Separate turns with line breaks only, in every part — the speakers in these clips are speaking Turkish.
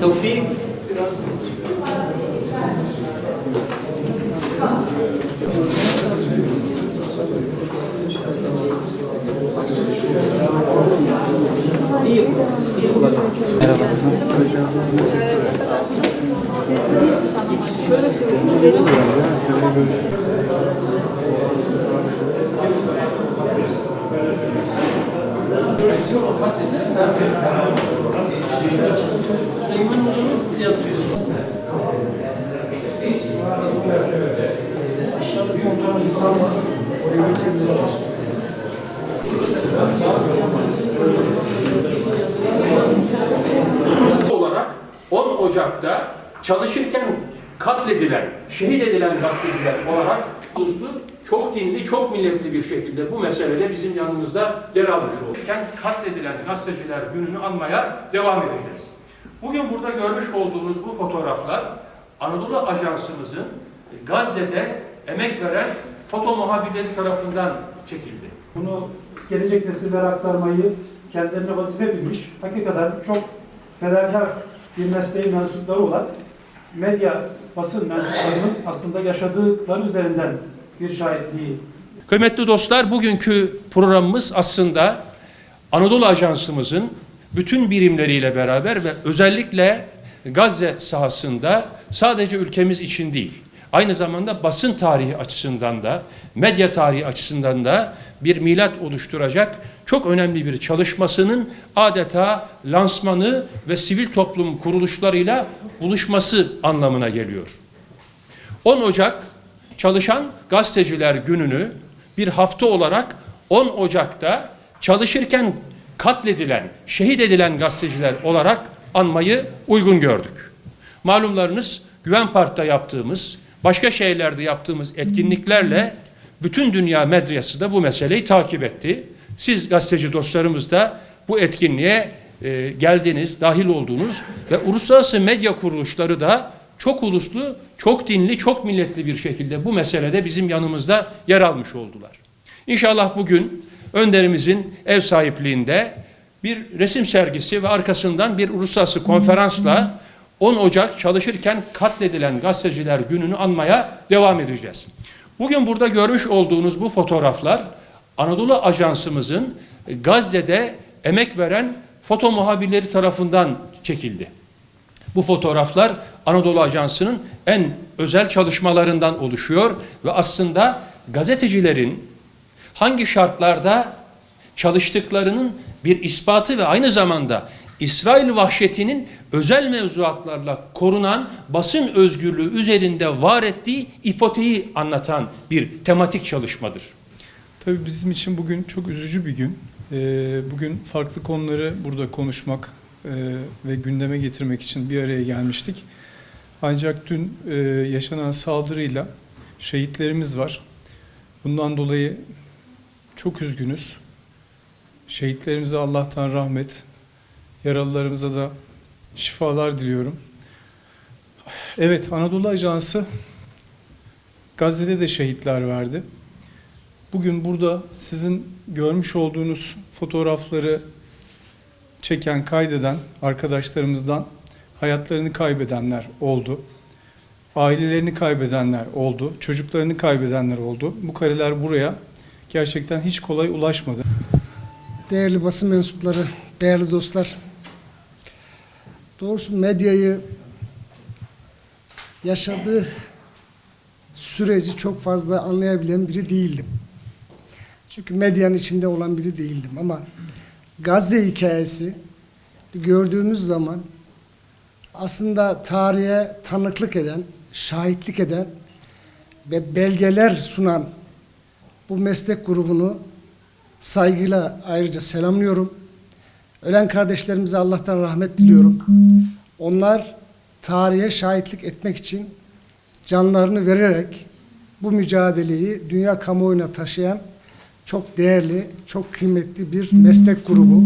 توفيق İyi, iyi olacak.
Şöyle söyleyeyim,
olarak 10 Ocak'ta çalışırken katledilen, şehit edilen gazeteciler olarak uluslu, çok dinli, çok milletli bir şekilde bu meselede bizim yanımızda yer almış olurken katledilen gazeteciler gününü anmaya devam edeceğiz. Bugün burada görmüş olduğunuz bu fotoğraflar Anadolu Ajansımızın Gazze'de emek veren foto muhabirleri tarafından çekildi.
Bunu gelecek nesillere aktarmayı kendilerine vazife bilmiş, hakikaten çok fedakar bir mesleğin mensupları olan medya, basın mensuplarının aslında yaşadıkları üzerinden bir şahitliği.
Kıymetli dostlar, bugünkü programımız aslında Anadolu Ajansımızın bütün birimleriyle beraber ve özellikle Gazze sahasında sadece ülkemiz için değil, aynı zamanda basın tarihi açısından da, medya tarihi açısından da bir milat oluşturacak çok önemli bir çalışmasının adeta lansmanı ve sivil toplum kuruluşlarıyla buluşması anlamına geliyor. 10 Ocak Çalışan Gazeteciler Günü'nü bir hafta olarak 10 Ocak'ta çalışırken katledilen, şehit edilen gazeteciler olarak anmayı uygun gördük. Malumlarınız Güven Park'ta yaptığımız, başka şehirlerde yaptığımız etkinliklerle bütün dünya medyası da bu meseleyi takip etti. Siz gazeteci dostlarımız da bu etkinliğe e, geldiniz, dahil oldunuz ve uluslararası medya kuruluşları da çok uluslu, çok dinli, çok milletli bir şekilde bu meselede bizim yanımızda yer almış oldular. İnşallah bugün önderimizin ev sahipliğinde bir resim sergisi ve arkasından bir uluslararası konferansla 10 Ocak çalışırken katledilen gazeteciler gününü anmaya devam edeceğiz. Bugün burada görmüş olduğunuz bu fotoğraflar Anadolu Ajansımızın Gazze'de emek veren foto muhabirleri tarafından çekildi. Bu fotoğraflar Anadolu Ajansı'nın en özel çalışmalarından oluşuyor ve aslında gazetecilerin hangi şartlarda çalıştıklarının bir ispatı ve aynı zamanda İsrail vahşetinin özel mevzuatlarla korunan basın özgürlüğü üzerinde var ettiği ipoteği anlatan bir tematik çalışmadır.
Tabii bizim için bugün çok üzücü bir gün. Ee, Bugün farklı konuları burada konuşmak e, ve gündeme getirmek için bir araya gelmiştik. Ancak dün e, yaşanan saldırıyla şehitlerimiz var. Bundan dolayı çok üzgünüz. Şehitlerimize Allah'tan rahmet, yaralılarımıza da şifalar diliyorum. Evet, Anadolu Ajansı Gazze'de de şehitler verdi. Bugün burada sizin görmüş olduğunuz fotoğrafları çeken, kaydeden arkadaşlarımızdan hayatlarını kaybedenler oldu. Ailelerini kaybedenler oldu. Çocuklarını kaybedenler oldu. Bu kareler buraya gerçekten hiç kolay ulaşmadı.
Değerli basın mensupları, değerli dostlar. Doğrusu medyayı yaşadığı süreci çok fazla anlayabilen biri değildim. Çünkü medyanın içinde olan biri değildim ama Gazze hikayesi gördüğümüz zaman aslında tarihe tanıklık eden, şahitlik eden ve belgeler sunan bu meslek grubunu saygıyla ayrıca selamlıyorum. Ölen kardeşlerimize Allah'tan rahmet diliyorum. Onlar tarihe şahitlik etmek için canlarını vererek bu mücadeleyi dünya kamuoyuna taşıyan çok değerli, çok kıymetli bir meslek grubu.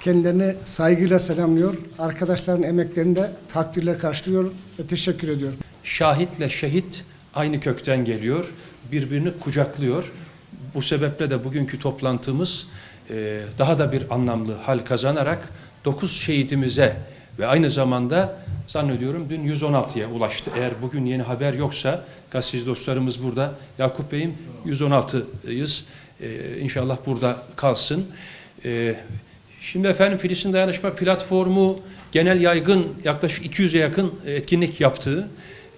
Kendilerine saygıyla selamlıyor. Arkadaşların emeklerini de takdirle karşılıyorum ve teşekkür ediyorum.
Şahitle şehit aynı kökten geliyor, birbirini kucaklıyor. Bu sebeple de bugünkü toplantımız e, daha da bir anlamlı hal kazanarak 9 şehidimize ve aynı zamanda zannediyorum dün 116'ya ulaştı. Eğer bugün yeni haber yoksa gazeteci dostlarımız burada. Yakup Bey'im 116'yız. E, inşallah burada kalsın. E, şimdi efendim Filistin Dayanışma Platformu genel yaygın yaklaşık 200'e yakın etkinlik yaptığı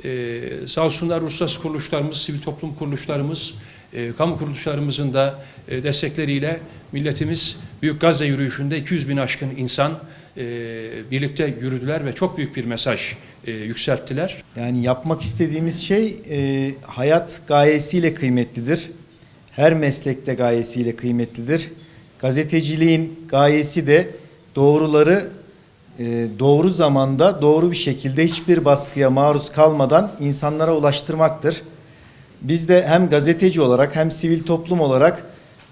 ee, sağ olsunlar uluslararası kuruluşlarımız, sivil toplum kuruluşlarımız, e, kamu kuruluşlarımızın da e, destekleriyle milletimiz Büyük Gazze yürüyüşünde 200 bin aşkın insan e, birlikte yürüdüler ve çok büyük bir mesaj e, yükselttiler.
Yani yapmak istediğimiz şey e, hayat gayesiyle kıymetlidir. Her meslekte gayesiyle kıymetlidir. Gazeteciliğin gayesi de doğruları e, doğru zamanda doğru bir şekilde hiçbir baskıya maruz kalmadan insanlara ulaştırmaktır. Biz de hem gazeteci olarak hem sivil toplum olarak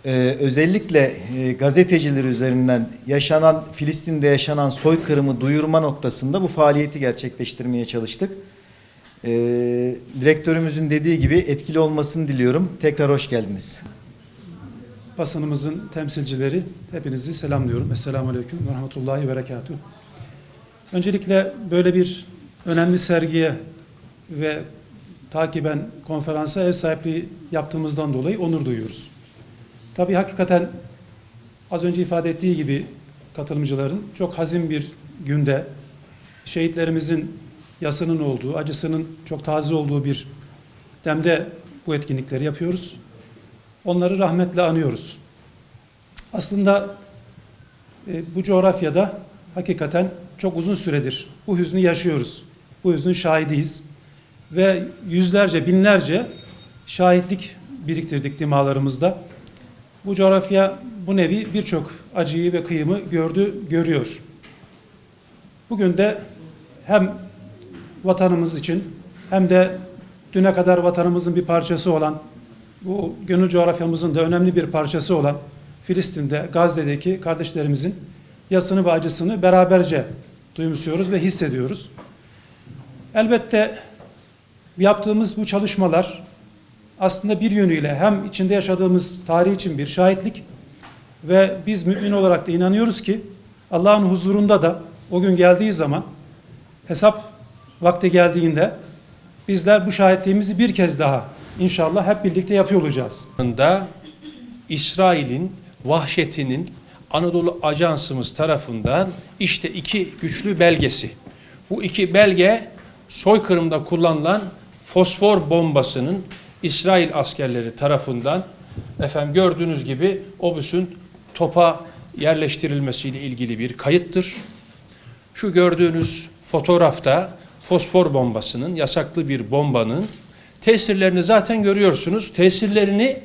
e, özellikle e, gazeteciler üzerinden yaşanan Filistin'de yaşanan soykırımı duyurma noktasında bu faaliyeti gerçekleştirmeye çalıştık. E, direktörümüzün dediği gibi etkili olmasını diliyorum. Tekrar hoş geldiniz.
Basınımızın temsilcileri hepinizi selamlıyorum. Esselamu Aleyküm ve Rahmetullahi ve Berekatuhu. Öncelikle böyle bir önemli sergiye ve takiben konferansa ev sahipliği yaptığımızdan dolayı onur duyuyoruz. Tabii hakikaten az önce ifade ettiği gibi katılımcıların çok hazin bir günde şehitlerimizin yasının olduğu, acısının çok taze olduğu bir demde bu etkinlikleri yapıyoruz. Onları rahmetle anıyoruz. Aslında e, bu coğrafyada hakikaten çok uzun süredir bu hüznü yaşıyoruz. Bu hüznün şahidiyiz. Ve yüzlerce, binlerce şahitlik biriktirdik dimalarımızda. Bu coğrafya bu nevi birçok acıyı ve kıyımı gördü, görüyor. Bugün de hem vatanımız için hem de düne kadar vatanımızın bir parçası olan bu gönül coğrafyamızın da önemli bir parçası olan Filistin'de, Gazze'deki kardeşlerimizin yasını ve acısını beraberce duymuşuyoruz ve hissediyoruz. Elbette yaptığımız bu çalışmalar aslında bir yönüyle hem içinde yaşadığımız tarih için bir şahitlik ve biz mümin olarak da inanıyoruz ki Allah'ın huzurunda da o gün geldiği zaman hesap vakti geldiğinde bizler bu şahitliğimizi bir kez daha inşallah hep birlikte yapıyor olacağız.
İsrail'in vahşetinin Anadolu Ajansımız tarafından işte iki güçlü belgesi. Bu iki belge soykırımda kullanılan fosfor bombasının İsrail askerleri tarafından efendim gördüğünüz gibi obüsün topa yerleştirilmesiyle ilgili bir kayıttır. Şu gördüğünüz fotoğrafta fosfor bombasının, yasaklı bir bombanın tesirlerini zaten görüyorsunuz. Tesirlerini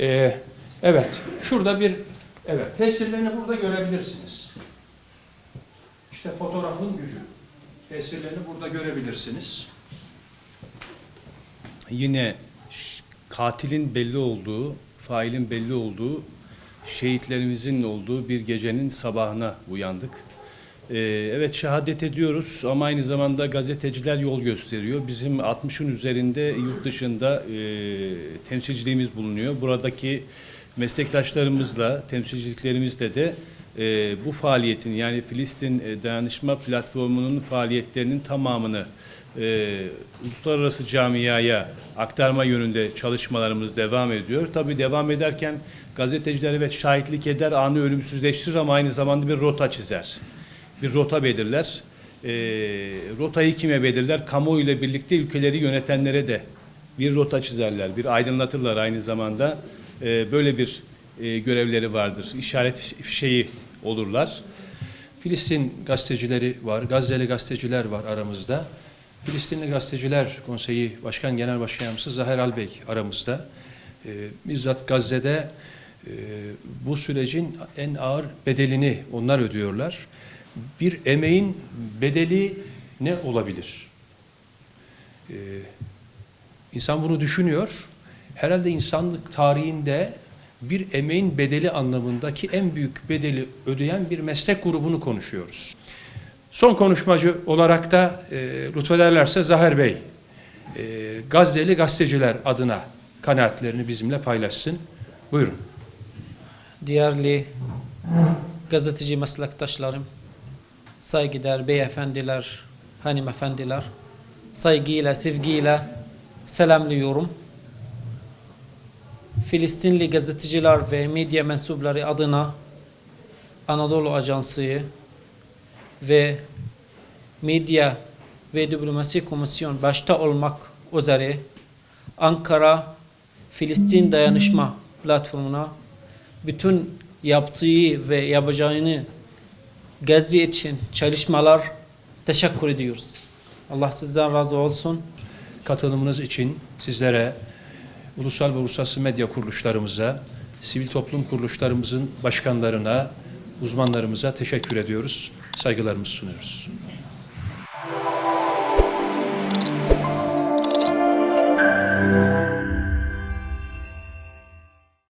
e, evet şurada bir evet tesirlerini burada görebilirsiniz. İşte fotoğrafın gücü. Tesirlerini burada görebilirsiniz.
yine katilin belli olduğu, failin belli olduğu, şehitlerimizin olduğu bir gecenin sabahına uyandık. Ee, evet şehadet ediyoruz ama aynı zamanda gazeteciler yol gösteriyor. Bizim 60'ın üzerinde yurt dışında e, temsilciliğimiz bulunuyor. Buradaki meslektaşlarımızla, temsilciliklerimizle de e, bu faaliyetin yani Filistin e, Dayanışma Platformu'nun faaliyetlerinin tamamını e, uluslararası camiaya aktarma yönünde çalışmalarımız devam ediyor. Tabii devam ederken gazeteciler evet şahitlik eder, anı ölümsüzleştirir ama aynı zamanda bir rota çizer. Bir rota belirler. E, rotayı kime belirler? Kamuoyu ile birlikte ülkeleri yönetenlere de bir rota çizerler, bir aydınlatırlar aynı zamanda. E, böyle bir e, görevleri vardır. İşaret şeyi olurlar.
Filistin gazetecileri var, Gazze'li gazeteciler var aramızda. Filistinli Gazeteciler Konseyi Başkan Genel Başkan Yardımcısı Zaher Albey aramızda. Ee, bizzat Gazze'de e, bu sürecin en ağır bedelini onlar ödüyorlar. Bir emeğin bedeli ne olabilir? Ee, insan bunu düşünüyor. Herhalde insanlık tarihinde bir emeğin bedeli anlamındaki en büyük bedeli ödeyen bir meslek grubunu konuşuyoruz. Son konuşmacı olarak da e, lütfederlerse Zaher Bey e, Gazze'li gazeteciler adına kanaatlerini bizimle paylaşsın. Buyurun.
Değerli gazeteci meslektaşlarım, saygıdeğer beyefendiler, hanımefendiler, saygıyla, sevgiyle selamlıyorum. Filistinli gazeteciler ve medya mensupları adına Anadolu Ajansı ve Medya ve Diplomasi Komisyon başta olmak üzere Ankara Filistin Dayanışma Platformu'na bütün yaptığı ve yapacağını Gazze için çalışmalar teşekkür ediyoruz. Allah sizden razı olsun.
Katılımınız için sizlere, ulusal ve uluslararası medya kuruluşlarımıza, sivil toplum kuruluşlarımızın başkanlarına, uzmanlarımıza teşekkür ediyoruz. Saygılarımızı sunuyoruz.